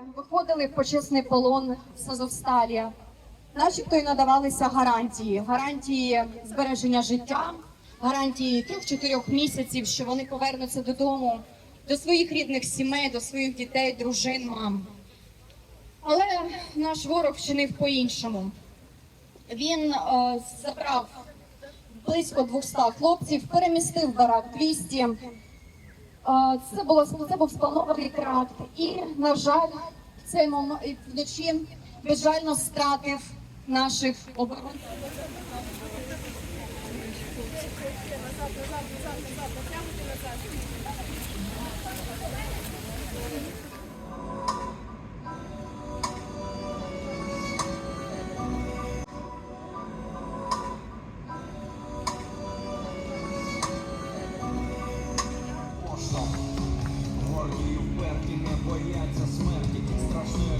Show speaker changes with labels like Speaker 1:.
Speaker 1: виходили в почесний полон з Азовсталі. Начебто й надавалися гарантії, гарантії збереження життя, гарантії трьох чотирьох місяців, що вони повернуться додому до своїх рідних сімей, до своїх дітей, дружин, мам. Але наш ворог вчинив по-іншому. Він е, забрав близько 200 хлопців, перемістив барак 200. Це було це був спланований теракт. І, на жаль, в цей момент вночі безжально стратив наших оборонців. оргії вперті не бояться смерті страшні.